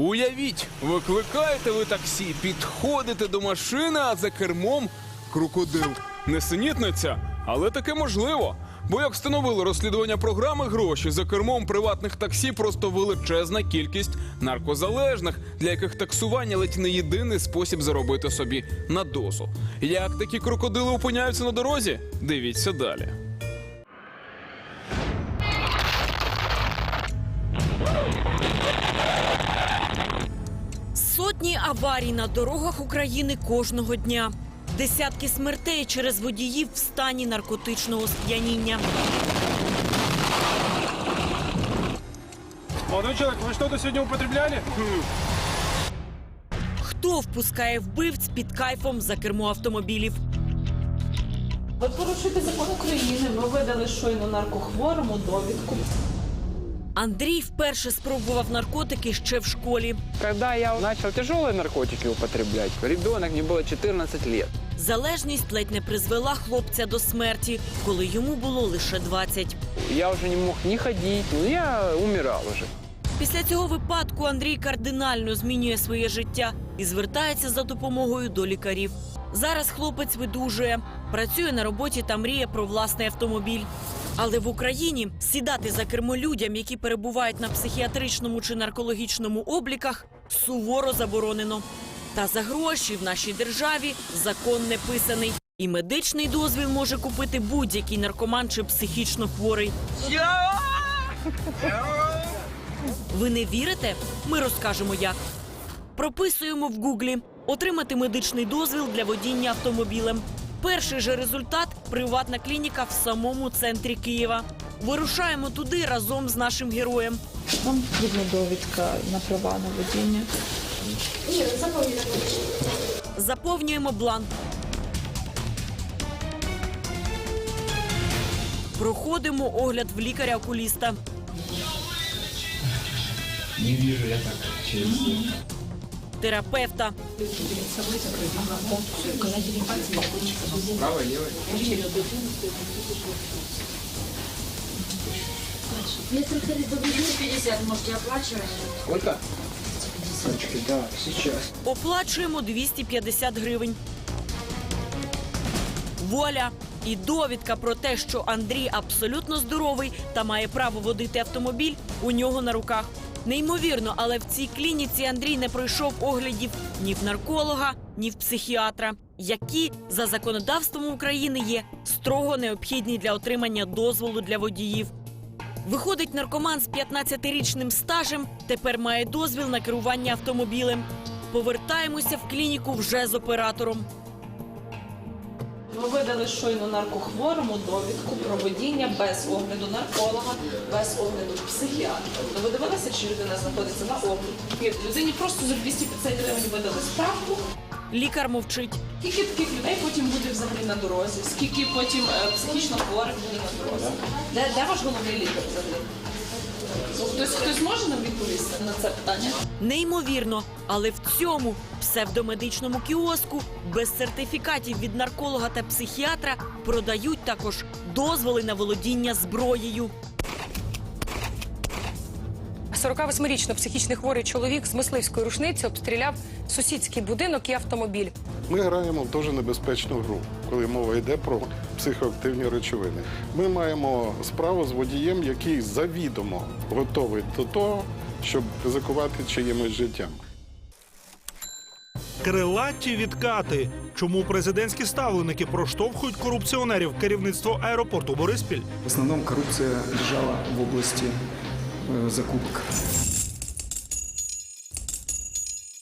Уявіть, викликаєте ви таксі, підходите до машини, а за кермом крокодил. Несенітниця, але таке можливо. Бо як встановили розслідування програми гроші за кермом приватних таксі просто величезна кількість наркозалежних, для яких таксування ледь не єдиний спосіб заробити собі на дозу. Як такі крокодили опиняються на дорозі? Дивіться далі. Сотні аварій на дорогах України кожного дня. Десятки смертей через водіїв в стані наркотичного сп'яніння. Молодой человек, вы что-то сегодня употребляли? Хто впускає вбивць під кайфом за кермо автомобілів? Ви порушуєте закон України. Ви видали щойно наркохворому довідку. Андрій вперше спробував наркотики ще в школі. Когда я начал тяжелые наркотики употреблять, ребенок, мне было 14 лет. Залежність ледь не призвела хлопця до смерті, коли йому було лише 20. Я уже не мог ни ходить, ну я умирал уже. Після цього випадку Андрій кардинально змінює своє життя і звертається за допомогою до лікарів. Зараз хлопець видужує, працює на роботі та мріє про власний автомобіль. Але в Україні сідати за кермо людям, які перебувають на психіатричному чи наркологічному обліках, суворо заборонено. Та за гроші в нашій державі закон не писаний. І медичний дозвіл може купити будь-який наркоман чи психічно хворий. Ви не вірите? Ми розкажемо як. Прописуємо в гуглі отримати медичний дозвіл для водіння автомобілем. Перший же результат приватна клініка в самому центрі Києва. Вирушаємо туди разом з нашим героєм. Вам потрібна довідка на права на водіння. Заповнюємо бланк. Проходимо огляд в лікаря-окуліста. Не вижу я так через терапевта. право, лево. Если хотите до 250, можете оплачивать. Сколько? Да, сейчас. Оплачуємо 250 гривень. Воля і довідка про те, що Андрій абсолютно здоровий та має право водити автомобіль у нього на руках. Неймовірно, але в цій клініці Андрій не пройшов оглядів ні в нарколога, ні в психіатра, які за законодавством України є строго необхідні для отримання дозволу для водіїв. Виходить, наркоман з 15-річним стажем тепер має дозвіл на керування автомобілем. Повертаємося в клініку вже з оператором. Ви видали щойно наркохворому довідку про водіння без огляду нарколога, без огляду психіатра. Ну, ви дивилися, чи людина знаходиться на огляді? Людині просто за 250 гривень видали справку. Лікар мовчить. Скільки таких людей потім буде взагалі на дорозі? Скільки потім е, психічно хворих буде на дорозі? Де, де ваш головний лікар взагалі? Ну, Хтось, хтось може нам відповісти на це питання? Неймовірно, але в цьому псевдомедичному кіоску без сертифікатів від нарколога та психіатра продають також дозволи на володіння зброєю. 48-річно психічно хворий чоловік з мисливської рушниці обстріляв сусідський будинок і автомобіль. Ми граємо в дуже небезпечну гру, коли мова йде про психоактивні речовини. Ми маємо справу з водієм, який завідомо готовий до того, щоб ризикувати чиїмось життям. Крилаті відкати. Чому президентські ставленики проштовхують корупціонерів керівництво аеропорту Бориспіль? В основном коррупция лежала в области э, закупок.